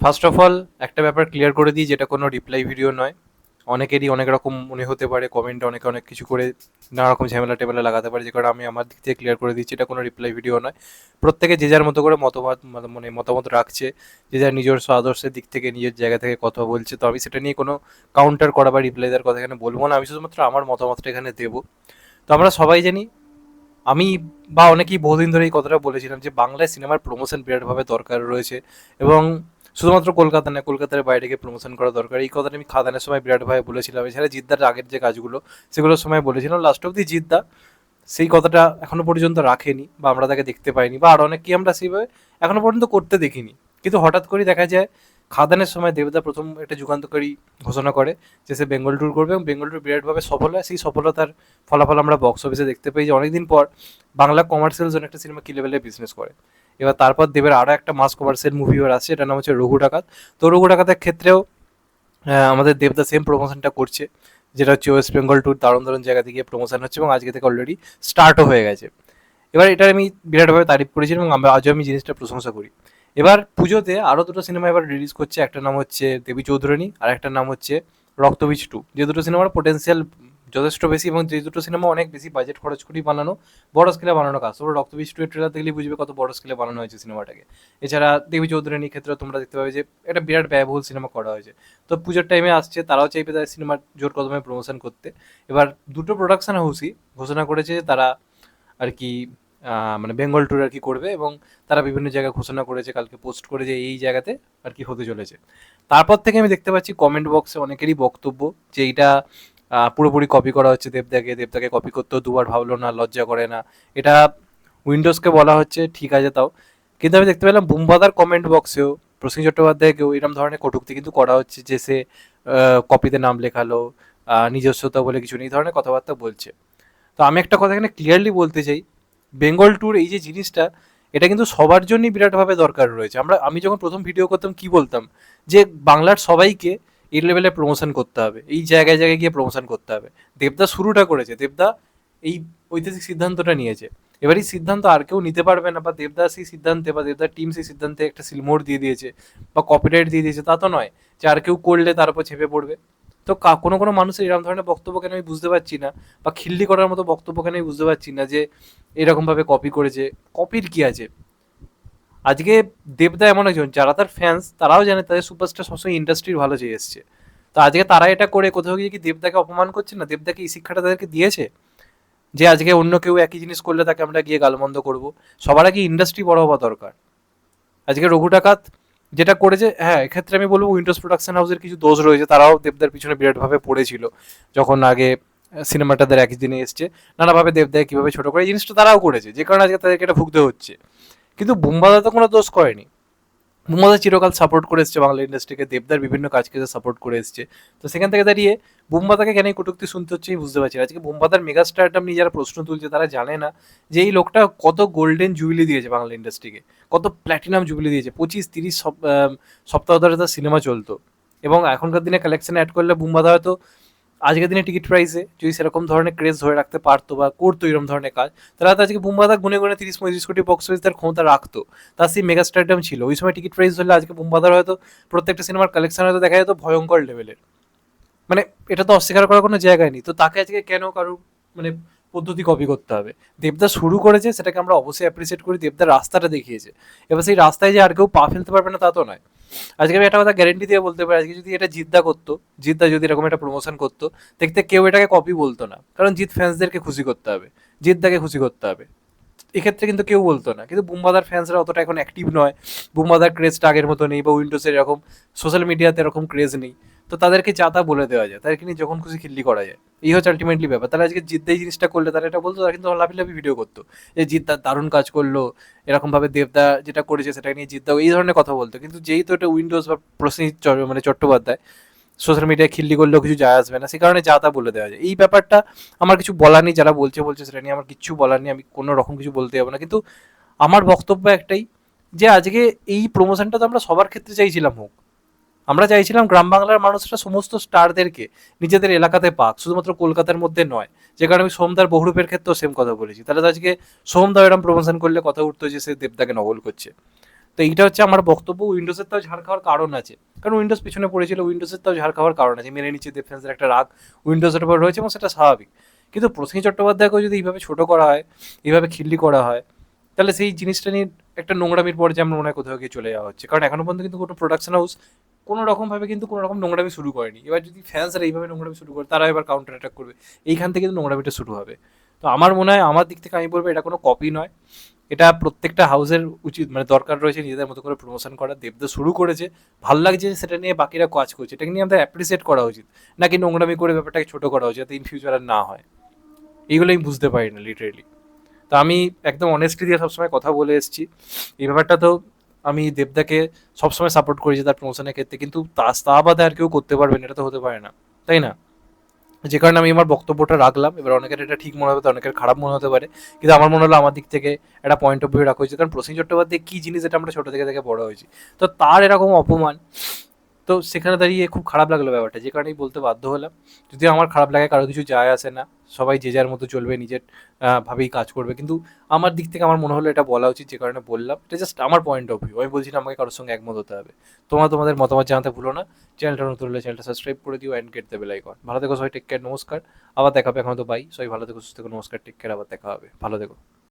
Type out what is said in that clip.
First of all একটা ব্যাপার clear করে দিই, যেটা কোনো রিপ্লাই ভিডিও নয়। অনেকেরই অনেক রকম মনে হতে পারে কমেন্টে অনেকে অনেক কিছু করে নানা রকম ঝামেলা টেমেলা লাগাতে পারে, যে কারণে আমি আমার দিক থেকে ক্লিয়ার করে দিচ্ছি, এটা কোনো রিপ্লাই ভিডিও নয়। প্রত্যেকে যে যার মতো করে মতামত মানে মতামত রাখছে, যে যার নিজস্ব আদর্শের দিক থেকে, নিজের জায়গা থেকে কথা বলছে, তো আমি সেটা নিয়ে কোনো কাউন্টার করা বা রিপ্লাই দেওয়ার কথা এখানে বলব না। আমি শুধুমাত্র আমার মতামতটা এখানে দেবো। তো আমরা সবাই জানি আমি বা অনেকেই বহুদিন ধরে এই কথাটা বলেছিলাম যে বাংলায় সিনেমার প্রমোশন বিরাটভাবে দরকার রয়েছে এবং শুধুমাত্র কলকাতা না, কলকাতার বাইরে গিয়ে প্রমোশন করা দরকার। এই কথাটা আমি খাদানের সময় বিরাটভাবে বলেছিলাম। এছাড়া জিদ্দার আগের যে কাজগুলো, সেগুলোর সময় বলেছিলাম। লাস্ট অব্দি জিদ্দা সেই কথাটা এখনও পর্যন্ত রাখেনি বা আমরা তাকে দেখতে পাইনি বা আর অনেককেই আমরা সেইভাবে এখনও পর্যন্ত করতে দেখিনি। কিন্তু হঠাৎ করেই দেখা যায় খাদানের সময় দেবদা প্রথম একটা যুগান্তকারী ঘোষণা করে যে সে বেঙ্গল ট্যুর করবে এবং বেঙ্গল ট্যুর বিরাটভাবে সফল হয়। সেই সফলতার ফলাফল আমরা বক্স অফিসে দেখতে পাই যে অনেকদিন পর বাংলা কমার্শিয়াল জোন একটা সিনেমা কি লেভেলে বিজনেস করে। এবার তারপর দেবের আরও একটা মাস কমার্শিয়াল মুভি ওর আসছে এটার নাম হচ্ছে রঘু ডাকাত। তো রঘু ডাকাতের ক্ষেত্রেও আমাদের দেবদা সেম প্রমোশনটা করছে, যেটা হচ্ছে ওয়েস্ট বেঙ্গল ট্যুর দারুণ দারুণ জায়গা থেকে প্রমোশন হচ্ছে এবং আজকে থেকে অলরেডি স্টার্টও হয়ে গেছে। এবার এটা আমি বিরাটভাবে তারিফ করেছি এবং আমরা আজও আমি জিনিসটা প্রশংসা করি। এবার পুজোতে আরও দুটো সিনেমা এবার রিলিজ করছে একটা নাম হচ্ছে দেবী চৌধুরানী আর একটা নাম হচ্ছে রক্তবীজ টু যে দুটো সিনেমার পোটেন্সিয়াল যথেষ্ট বেশি এবং যে দুটো সিনেমা অনেক বেশি বাজেট খরচ করেই বানানো, বড় স্কেলে বানানো কাজ। তোমরা রক্তবীজ টু ট্রেলার দেখলেই বুঝবে কত বড় স্কেলে বানানো হয়েছে সিনেমাটাকে এছাড়া দেবী চৌধুরানীর ক্ষেত্রে তোমরা দেখতে পাবে যে এটা বিরাট ব্যয়বহুল সিনেমা করা হয়েছে। তো পুজোর টাইমে আসছে, তারাও চাইবে তাদের সিনেমার জোর কদমে প্রমোশন করতে। এবার দুটো প্রোডাকশন হাউসই ঘোষণা করেছে যে তারা আর কি মানে বেঙ্গল ট্যুর আর কি করবে এবং তারা বিভিন্ন জায়গায় ঘোষণা করেছে, কালকে পোস্ট করে যে এই জায়গাতে আর কি হতে চলেছে। তারপর থেকে আমি দেখতে পাচ্ছি কমেন্ট বক্সে অনেকেরই বক্তব্য যে এইটা পুরোপুরি কপি করা হচ্ছে দেবদাকে দেবদাকে কপি করতেও দুবার ভাবলো না, লজ্জা করে না। এটা উইন্ডোজকে বলা হচ্ছে, ঠিক আছে তাও। কিন্তু আমি দেখতে পেলাম বুমবাদার কমেন্ট বক্সেও প্রসেন চট্টোপাধ্যায়কেও এরকম ধরনের কটুক্তি কিন্তু করা হচ্ছে যে সে কপিতে নাম লেখালো নিজস্বতা বলে কিছু নেই ধরনের কথাবার্তা বলছে। তো আমি একটা কথা এখানে ক্লিয়ারলি বলতে চাই বেঙ্গল ট্যুর এই যে জিনিসটা, এটা কিন্তু সবার জন্যই বিরাটভাবে দরকার রয়েছে। আমরা, আমি যখন প্রথম ভিডিও করতাম, কি বলতাম? যে বাংলার সবাইকে এই লেভেলে প্রমোশন করতে হবে, এই জায়গায় জায়গায় গিয়ে প্রমোশন করতে হবে। দেবদা শুরুটা করেছে, দেবদা এই ঐতিহাসিক সিদ্ধান্তটা নিয়েছে। এবার এই সিদ্ধান্ত আর কেউ নিতে পারবে না, বা দেবদা সেই সিদ্ধান্তে, বা দেবদার টিম সেই সিদ্ধান্তে একটা সিলমোড় দিয়ে দিয়েছে, বা কপিরাইট দিয়ে দিয়েছে, তা তো নয় যে আর কেউ করলে তার উপর ছেপে পড়বে। তো কোনো কোনো মানুষের এরকম ধরনের বক্তব্য কেন আমি বুঝতে পারছি না, বা খিল্লি করার মতো বক্তব্য কেন আমি বুঝতে পারছি না যে এরকমভাবে কপি করেছে। কপির কি আছে? আজকে দেবদা এমন একজন, যারা তার ফ্যান্স তারাও জানে তাদের সুপারস্টার সবসময় ইন্ডাস্ট্রির ভালো চেয়ে এসছে। তো আজকে তারা এটা করে, কোথাও গিয়ে কি দেবদাকে অপমান করছে না? দেবদাকে এই শিক্ষাটা তাদেরকে দিয়েছে? যে আজকে অন্য কেউ একই জিনিস করলে তাকে আমরা গিয়ে গালমন্দ করব। সবার আগে ইন্ডাস্ট্রি বড় হওয়া দরকার। আজকে রঘু ডাকাত যেটা করেছে হ্যাঁ এক্ষেত্রে আমি বলব উইন্ডোজ প্রোডাকশন হাউসের কিছু দোষ রয়েছে, তারাও দেবদার পিছনে বিরাটভাবে পড়েছিল যখন আগে সিনেমাটা তাদের দিনে এসছে। নানাভাবে দেবদায় কীভাবে ছোটো করে, এই জিনিসটা তারাও করেছে, যে কারণে আজকে তাদেরকে এটা ভুগতে হচ্ছে। কিন্তু বুম্বাদা তো কোনো দোষ করেনি। বুম্বাদা চিরকাল সাপোর্ট করে এসছে বাংলা ইন্ডাস্ট্রিকে দেবদার বিভিন্ন কাজকে সাপোর্ট করে এসছে। তো সেখান থেকে দাঁড়িয়ে বুম্বাদাকে কেন কটুক্তি শুনতে হচ্ছে বুঝতে পারছি। আজকে বুম্বাদার মেগা স্টারডাম নিয়ে যারা প্রশ্ন তুলছে, তারা জানে না যে এই লোকটা কত গোল্ডেন জুবিলি দিয়েছে বাংলা ইন্ডাস্ট্রিকে কত প্ল্যাটিনাম জুবিলি দিয়েছে। পঁচিশ, তিরিশ সপ্তাহ ধরে তার সিনেমা চলতো। এবং এখনকার দিনে কালেকশন অ্যাড করলে বুম্বাদা হয়তো আজকের দিনে টিকিট প্রাইসে যদি সেরকম ধরনের ক্রেজ ধরে রাখতে পারতো বা করতো এরকম ধরনের কাজ, তাহলে হয়তো আজকে বুম্বাদা গুনে গুনে তিরিশ, পঁয়ত্রিশ কোটি বক্স অফিস তার ক্ষমতা রাখতো। তার সেই মেগা স্টারডাম ছিল। ওই সময় টিকিট প্রাইস হলে আজকে বুম্বাদার হয়তো প্রত্যেকটা সিনেমার কালেকশন হয়তো দেখা যেত ভয়ঙ্কর লেভেলের মানে এটা তো অস্বীকার করার কোনো জায়গায় নেই। তো তাকে আজকে কেন কারও মানে পদ্ধতি কপি করতে হবে? দেবদা শুরু করেছে, সেটাকে আমরা অবশ্যই অ্যাপ্রিসিয়েট করি। দেবদার রাস্তাটা দেখিয়েছে। এবার সেই রাস্তায় যে আর কেউ পা ফেলতে পারবে না তা তো নয়। আজকে আমি একটা কথা গ্যারেন্টি দিয়ে বলতে পারি, আজকে যদি এটা জিদ্দা করতো, জিদ্দা যদি এরকম একটা প্রমোশন করতো, দেখতে কেউ এটাকে কপি বলতো না। কারণ জিৎ ফ্যান্সদেরকে খুশি করতে হবে, জিদ্দাকে খুশি করতে হবে। এক্ষেত্রে কিন্তু কেউ বলতো না। কিন্তু বুমবাদার ফ্যান্সরা অতটা এখন অ্যাক্টিভ নয়। বুমবাদার ক্রেজটা আগের মতো নেই বা উইন্ডোজের এরকম সোশ্যাল মিডিয়াতে এরকম ক্রেজ নেই। তো তাদেরকে যা তা বলে দেওয়া যায়, তাদেরকে নিয়ে যখন খুশি খিল্লি করা যায়। এই হচ্ছে আলটিমেটলি ব্যাপার। তারা আজকে জিদ্দা এই জিনিসটা করলে, তারা এটা বলতো, তারা কিন্তু লাফি ভিডিও করতো। যে জিদ্দা দারুণ কাজ করল, এরকমভাবে দেবদা যেটা করেছে সেটা নিয়ে জিদ্দা এই ধরনের কথা বলতো। কিন্তু যেই তো এটা উইন্ডোজ বা প্রসেনজিৎ চর- মানে চট্টোপাধ্যায় সোশ্যাল মিডিয়ায় খিল্লি করলেও কিছু যায় আসবে না, সে কারণে যা তা বলে দেওয়া যায়। এই ব্যাপারটা আমার কিছু বলার নেই, যারা বলছে বলছে সেটা নিয়ে আমার কিচ্ছু বলার নেই, আমি কোনো রকম কিছু বলতে যাব না। কিন্তু আমার বক্তব্য একটাই যে আজকে এই প্রমোশনটা তো আমরা সবার ক্ষেত্রে চাইছিলাম হোক। আমরা চাইছিলাম গ্রাম বাংলার মানুষরা সমস্ত স্টারদেরকে নিজেদের এলাকাতে পাক, শুধুমাত্র কলকাতার মধ্যে নয়, যে কারণে আমি সোমদার বহুরূপের ক্ষেত্রেও সেম কথা বলেছি। তাহলে তো আজকে সোমদা এরকম প্রমোশন করলে কথা উঠতো যে সে দেবদাকে নকল করছে। তো এইটা হচ্ছে আমার বক্তব্য। উইন্ডোজের তাও ঝাড় খাওয়ার কারণ আছে। কারণ উইন্ডোজ পিছনে পড়েছিল উইন্ডোজের তাও ঝাড় খাওয়ার কারণ আছে। মেনে নিচ্ছে ডিফেন্সের একটা রাগ। উইন্ডোজের উপর রয়েছে এবং সেটা স্বাভাবিক। কিন্তু প্রসেন চট্টোপাধ্যায়কেও যদি এইভাবে ছোট করা হয়, এইভাবে খিল্লি করা হয়, তাহলে সেই জিনিসটা নিয়ে একটা নোংরামির পর্যায়ে আমরা মনে হয় কোথাও গিয়ে চলে যাওয়া হচ্ছে। কারণ এখনও পর্যন্ত কিন্তু কোনো প্রোডাকশন হাউস কোনো রকমভাবে কিন্তু কোনো রকম নোংরামি শুরু করেনি। এবার যদি ফ্যান্সরা এইভাবে নোংরামি শুরু করে তারা এবার কাউন্টার অ্যাটাক করবে। এইখান থেকে কিন্তু নোংরামিটা শুরু হবে। তো আমার মনে হয়, আমার দিক থেকে আমি বলব, এটা কোনো কপি নয়। এটা প্রত্যেকটা হাউসের উচিত মানে দরকার রয়েছে নিজেদের মতো করে প্রমোশন করা। দেবদা শুরু করেছে, ভালো লাগছে সেটা নিয়ে বাকিরা কাজ করছে। এটাকে নিয়ে আমাদের অ্যাপ্রিসিয়েট করা উচিত। নাকি নোংরামি করে ব্যাপারটাকে ছোটো করা উচিত, যাতে ইন ফিউচার আর না হয়। এইগুলো আমি বুঝতে পারি না লিটারেলি তো আমি একদম অনেস্টলি দিয়ে সবসময় কথা বলে এসেছি। এই ব্যাপারটা তো আমি দেবদাকে সবসময় সাপোর্ট করেছি তার প্রমোশনের ক্ষেত্রে, কিন্তু তা বাদে আর কেউ করতে পারবে না, এটা তো হতে পারে না। তাই না? যে কারণে আমি আমার বক্তব্যটা রাখলাম। এবার অনেকের এটা ঠিক মনে হবে অনেকের খারাপ মনে হতে পারে। কিন্তু আমার মনে হলো আমার দিক থেকে একটা পয়েন্ট অফ ভিউ রাখা হয়েছে কারণ প্রসেন চট্টোপাধ্যায় কী জিনিস এটা আমরা ছোটো থেকে থেকে বড় হয়েছি? তো তার এরকম অপমান তো সেখানে দাঁড়িয়ে খুব খারাপ লাগল ব্যাপারটা, যে কারণেই বলতে বাধ্য হলাম। যদি আমার খারাপ লাগে কারও কিছু যায় আসে না, সবাই যে যার মতো চলবে, নিজের ভাবেই কাজ করবে। কিন্তু আমার দিক থেকে আমার মনে হলো এটা বলা উচিত, যে কারণে বললাম। এটা জাস্ট আমার পয়েন্ট অফ ভিউ আমি বলছি না আমাকে কারোর সঙ্গে একমত হতে হবে। তোমার, তোমাদের মতামত জানাতে ভুলো না। চ্যানেলটা নতুন হলে চ্যানেলটা সাবস্ক্রাইব করে দিও অ্যান্ড গেট দেবে লাইক ভালো থেকো, সবাই টেক কেয়ার নমস্কার। আবার দেখা হবে এখন তো বাই সবাই ভালো থেকো, সুস্থ থেকো, নমস্কার টেক কেয়ার আবার দেখা হবে। ভালো থেকো।